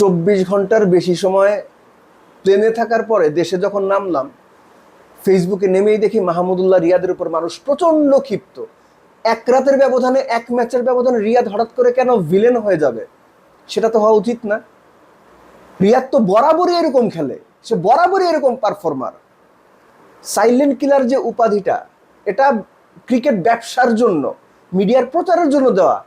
চব্বিশ ঘণ্টার বেশি সময় প্লেনে থাকার পরে দেশে যখন নামলাম ফেসবুকে নেমেই দেখি মাহমুদুল্লাহ রিয়াদের উপর মানুষ প্রচণ্ড ক্ষিপ্ত। এক রাতের ব্যবধানে, এক ম্যাচের ব্যবধানে রিয়াদ হঠাৎ করে কেন ভিলেন হয়ে যাবে? সেটা তো হওয়া উচিত না। রিয়াদ তো বরাবরই এরকম খেলে। সে বরাবরই এরকম পারফর্মার সাইলেন্ট কিলার যে উপাধিটা, এটা ক্রিকেট ব্যবসার জন্য মিডিয়ার প্রচারের জন্য দেওয়া।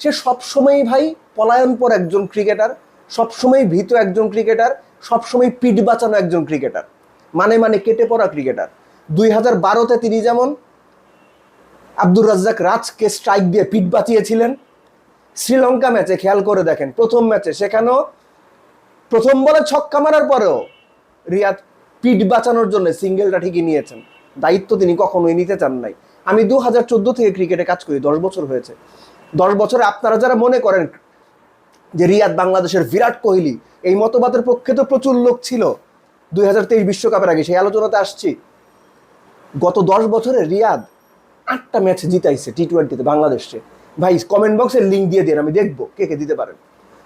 সে সবসময়ই ভাই পলায়নপর একজন ক্রিকেটার সবসময় ভীত একজন ক্রিকেটার, সবসময় পিঠ বাঁচানো একজন ক্রিকেটার। মানে মানে কেটে পড়া ক্রিকেটার। দুই হাজার বারোতে তিনি যেমন আব্দুর রাজ্জাক রাজকে স্ট্রাইক দিয়ে পিঠ বাঁচিয়েছিলেন। শ্রীলঙ্কা ম্যাচে খেয়াল করে দেখেন, প্রথম ম্যাচে সেখানেও প্রথম বলে ছক্কা মারার পরেও রিয়াদ পিঠ বাঁচানোর জন্য সিঙ্গেলটা ঠিকই নিয়েছেন। দায়িত্ব তিনি কখনোই নিতে চান নাই। আমি দু হাজার চোদ্দ থেকে ক্রিকেটে কাজ করি, দশ বছর হয়েছে। দশ বছরে আপনারা যারা মনে করেন যে রিয়াদ বাংলাদেশের বিরাট কোহলি, এই মতবাদের পক্ষে তো প্রচুর লোক ছিল। দুই হাজার তেইশ বিশ্বকাপের আগে সেই আলোচনাতে আসছি। গত দশ বছরে রিয়াদ আটটা ম্যাচ জিতাইছে টি টোয়েন্টিতে বাংলাদেশে। ভাই কমেন্ট বক্সে লিঙ্ক দিয়ে দিন, আমি দেখব কে কে দিতে পারেন।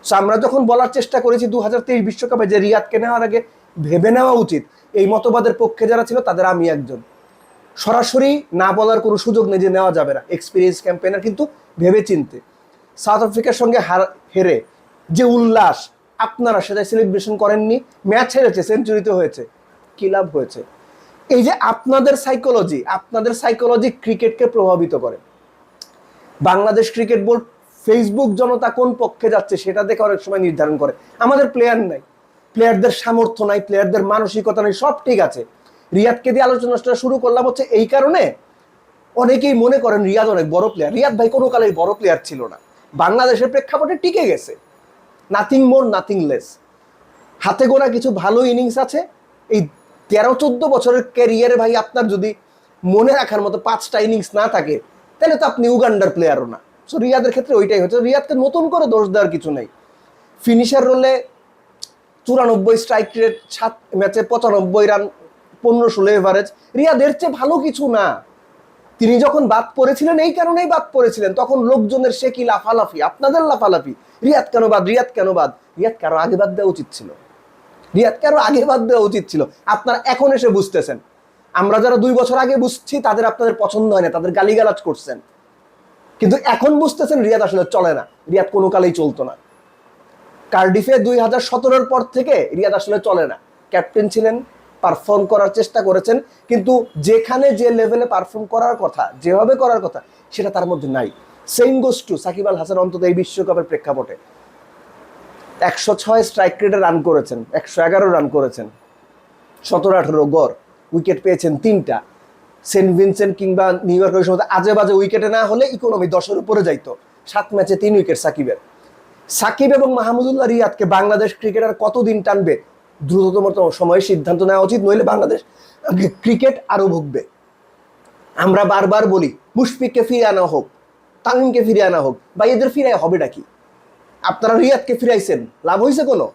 সো আমরা যখন বলার চেষ্টা করেছি দু হাজার তেইশ বিশ্বকাপে যে রিয়াদকে নেওয়ার আগে, ভেবে নেওয়া উচিত, এই মতবাদের পক্ষে যারা ছিল তাদের আমি একজন। সরাসরি না বলার কোনো সুযোগ নেই যে নেওয়া যাবে না এক্সপিরিয়েন্স ক্যাম্পেনার কিন্তু ভেবে চিনতে সাউথ আফ্রিকার সঙ্গে হার হেরে যে উল্লাস আপনারা সেটা সেলিব্রেশন করেননি ম্যাচ হেরেছে সেঞ্চুরিতে হয়েছে। কি লাভ হয়েছে? এই যে আপনাদের সাইকোলজি আপনাদের সাইকোলজি ক্রিকেটকে প্রভাবিত করে। বাংলাদেশ ক্রিকেট বোর্ড ফেসবুক জনতা কোন পক্ষে যাচ্ছে সেটা দেখে অনেক সময় নির্ধারণ করে। আমাদের প্লেয়ার নাই। প্লেয়ারদের সামর্থ্য নাই প্লেয়ারদের মানসিকতা নেই, সব ঠিক আছে। রিয়াদকে দিয়ে আলোচনাটা শুরু করলাম হচ্ছে এই কারণে। অনেকেই মনে করেন রিয়াদ অনেক বড় প্লেয়ার রিয়াদ ভাই কোনো কালেই বড় প্লেয়ার ছিল না। বাংলাদেশের প্রেক্ষাপটে টিকে গেছে। নাথিং মোর নাথিং লেস হাতে গোনা কিছু ভালো ইনিংস আছে। এই তেরো, চোদ্দ বছরের ক্যারিয়ারে ভাই আপনার যদি মনে রাখার মতো পাঁচটা ইনিংস না থাকে, তাহলে তো আপনি উগান্ডার প্লেয়ারও না। সো রিয়াদের ক্ষেত্রে ওইটাই হচ্ছে। রিয়াদকে নতুন করে দোষ দেওয়ার কিছু নেই। ফিনিশার রোলে চুরানব্বই স্ট্রাইক রেট সাত ম্যাচে পঁচানব্বই রান পনেরো, ষোলো এভারেজ রিয়াদের চেয়ে ভালো কিছু না। তিনি যখন বাদ পড়েছিলেন, এই কারণেই বাদ পড়েছিলেন। তখন লোকজনের সে কি লাফালাফি? আপনাদের লাফালাফি। রিয়াদ কেন বাদ, রিয়াদ কেন বাদ? রিয়াদ কারও আগে বাদ দেওয়া উচিত ছিল। রিয়াদ কারও আগে বাদ দেওয়া উচিত ছিল। আপনারা এখন এসে বুঝতেছেন। আমরা যারা দুই বছর আগে বুঝছি, তাদের আপনাদের পছন্দ হয় না, তাদের গালিগালাজ করছেন। কিন্তু এখন বুঝতেছেন, রিয়াদ আসলে চলে না। রিয়াদ কোনো কালেই চলতো না। কার্ডিফে দুই হাজার সতেরোর পর থেকে রিয়াদ আসলে চলে না। ক্যাপ্টেন ছিলেন, পারফর্ম করার চেষ্টা করেছেন, কিন্তু যেখানে যে লেভেলে পারফর্ম করার কথা, যেভাবে করার কথা, সেটা তার মধ্যে নাই। Same goes to Shakib Al Hasan অন্তত এই বিশ্বকাপের প্রেক্ষাপটে। একশো ছয় স্ট্রাইক রেটে রান করেছেন, একশো এগারো রান করেছেন, সতেরো আঠেরো গড় উইকেট পেয়েছেন তিনটা। সেন্ট ভিনসেন্ট কিংবা নিউ ইয়র্কের সময় আজে বাজে উইকেটে না হলে ইকোনমি দশের উপরে যাইতো। সাত ম্যাচে তিন উইকেট সাকিবের। সাকিব এবং মাহমুদুল্লাহ রিয়াদকে বাংলাদেশ ক্রিকেট ক্রিকেটার কতদিন টানবে? দ্রুততম সময়ে সিদ্ধান্ত নেওয়া উচিত, নইলে বাংলাদেশ ক্রিকেট আরও ভুগবে। আমরা বারবার বলি, মুশফিককে ফিরে আনা হোক তামিমকে ফিরে আনা হোক বা এদের ফিরে হবেটা কি? আপনারা রিয়াদকে ফিরাইছেন, লাভ হয়েছে কোনো?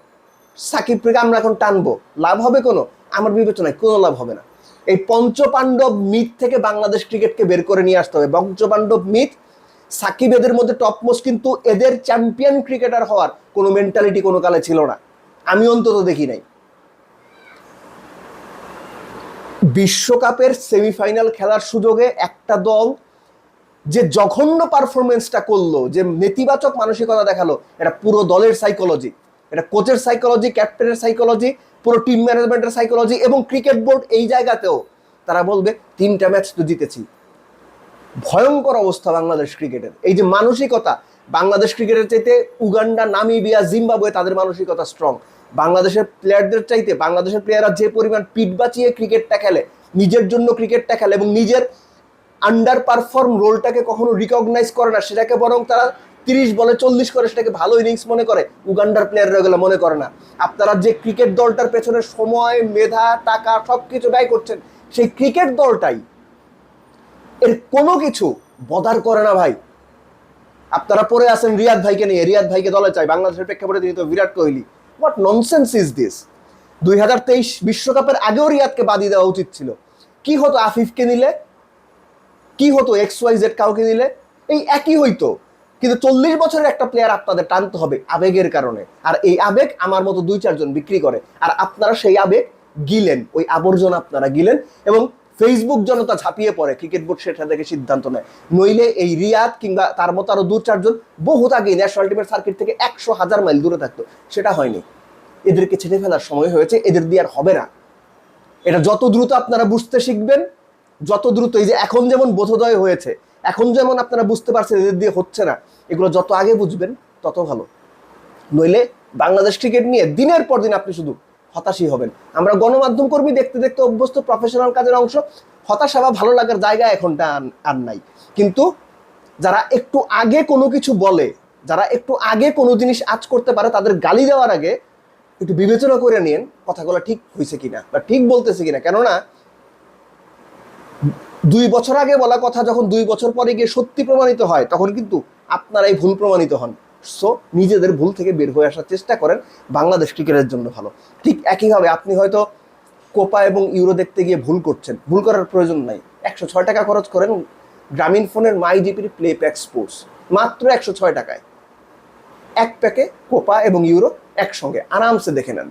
সাকিবকে আমরা এখন টানবো, লাভ হবে কোনো? আমার বিবেচনায় কোনো লাভ হবে না। এই পঞ্চপাণ্ডব মিথ থেকে বাংলাদেশ ক্রিকেটকে বের করে নিয়ে আসতে হবে। পঞ্চপাণ্ডব মিথ, সাকিব এদের মধ্যে টপমোস্ট কিন্তু এদের চ্যাম্পিয়ন ক্রিকেটার হওয়ার কোনো মেন্টালিটি কোনো কালে ছিল না। আমি অন্তত দেখি নাই। বিশ্বকাপের সেমিফাইনাল খেলার সুযোগে একটা দল যে জঘন্য পারফরমেন্সটা করল, যে নেতিবাচক মানসিকতা দেখাল, এটা পুরো দলের সাইকোলজি এটা কোচের সাইকোলজি ক্যাপ্টেনের সাইকোলজি পুরো টিম ম্যানেজমেন্টের সাইকোলজি এবং ক্রিকেট বোর্ড এই জায়গাতেও তারা বলবে, তিনটা ম্যাচ তো জিতেছি। ভয়ঙ্কর অবস্থা বাংলাদেশ ক্রিকেটের। এই যে মানসিকতা, বাংলাদেশ ক্রিকেটের চাইতে উগান্ডা, নামিবিয়া, জিম্বাবুয়ে তাদের মানসিকতা স্ট্রং বাংলাদেশের প্লেয়ারদের চাইতে, বাংলাদেশের প্লেয়াররা যে পরিমাণ পিট বাঁচিয়ে ক্রিকেটটা খেলে, নিজের জন্য ক্রিকেটটা খেলে এবং নিজের আন্ডার পারফর্ম রোলটাকে কখনো রিকগনাইজ করে না। সেটাকে বরং তারা তিরিশ বলে চল্লিশ করে, সেটাকে ভালো ইনিংস মনে করে। উগান্ডার প্লেয়াররা এগুলো মনে করে না। আপনারা যে ক্রিকেট দলটার পেছনে সময়, মেধা, টাকা সব কিছু ব্যয় করছেন, সেই ক্রিকেট দলটাই এর কোনো কিছু বদার করে না ভাই। আপনারা পরে আছেন রিয়াদ ভাইকে নিয়ে। রিয়াদ ভাইকে দলে চাই। বাংলাদেশের প্রেক্ষাপটে তিনি তো Virat Kohli. What nonsense is this দুই বিশ্বকাপের আগেও রিয়াদকে বাদিয়ে দেওয়া উচিত ছিল। কি হতো আফিফকে নিলে? কি হতো এক্স ওয়াই জেড কাউকে দিলে? এই একই হইতো। কিন্তু চল্লিশ বছরের একটা প্লেয়ার আপনাদের টানতে হবে আবেগের কারণে। আর এই আবেগ আমার মতো দুই চারজন বিক্রি করে। আর আপনারা সেই আবেগ গিলেন, ওই আবর্জনা আপনারা গিলেন এবং ফেসবুক জনতা ঝাঁপিয়ে পড়ে ক্রিকেট বোর্ড সেটা থেকে সিদ্ধান্ত নেয়। নইলে এই রিয়াদ কিংবা তার মতো আরও দু, চারজন বহুত আগে ন্যাশনাল টিমের সার্কিট থেকে একশো হাজার মাইল দূরে থাকতো। সেটা হয়নি। এদেরকে ছেড়ে ফেলার সময় হয়েছে, এদের দিয়ে আর হবে না। এটা যত দ্রুত আপনারা বুঝতে শিখবেন যত দ্রুত, এই যে এখন যেমন বোধোদয় হয়েছে, এখন যেমন আপনারা বুঝতে পারছেন এদের দিয়ে হচ্ছে না, এগুলো যত আগে বুঝবেন, তত ভালো। নইলে বাংলাদেশ ক্রিকেট নিয়ে দিনের পর দিন আপনি শুধু হতাশই হবেন। আমরা গণমাধ্যম কর্মী দেখতে দেখতে অভ্যস্ত প্রফেশনাল কাজের অংশ, হতাশা বা ভালো লাগার জায়গা এখনটা আর- নাই। কিন্তু যারা একটু আগে কোনো কিছু বলে, যারা একটু আগে কোনো জিনিস আজ করতে পারে, তাদের গালি দেওয়ার আগে একটু বিবেচনা করে নিন কথাগুলো ঠিক হয়েছে কিনা বা ঠিক বলতেছে কিনা। কেননা দুই বছর আগে বলা কথা, যখন দুই বছর পরে গিয়ে সত্যি প্রমাণিত হয়, তখন কিন্তু আপনারাই ভুল প্রমাণিত হন। সো নিজেদের ভুল থেকে বের হয়ে আসার চেষ্টা করেন। বাংলাদেশ ক্রিকেটের জন্য ভালো। ঠিক একইভাবে আপনি হয়তো কোপা এবং ইউরো দেখতে গিয়ে ভুল করছেন। ভুল করার প্রয়োজন নাই। একশো ছয় টাকা খরচ করেন গ্রামীণ ফোনের মাই জিপির প্লে প্যাক স্পোর্টস মাত্র একশো ছয় টাকায়। এক প্যাকে কোপা এবং ইউরো একসঙ্গে। আরামসে দেখে নেন।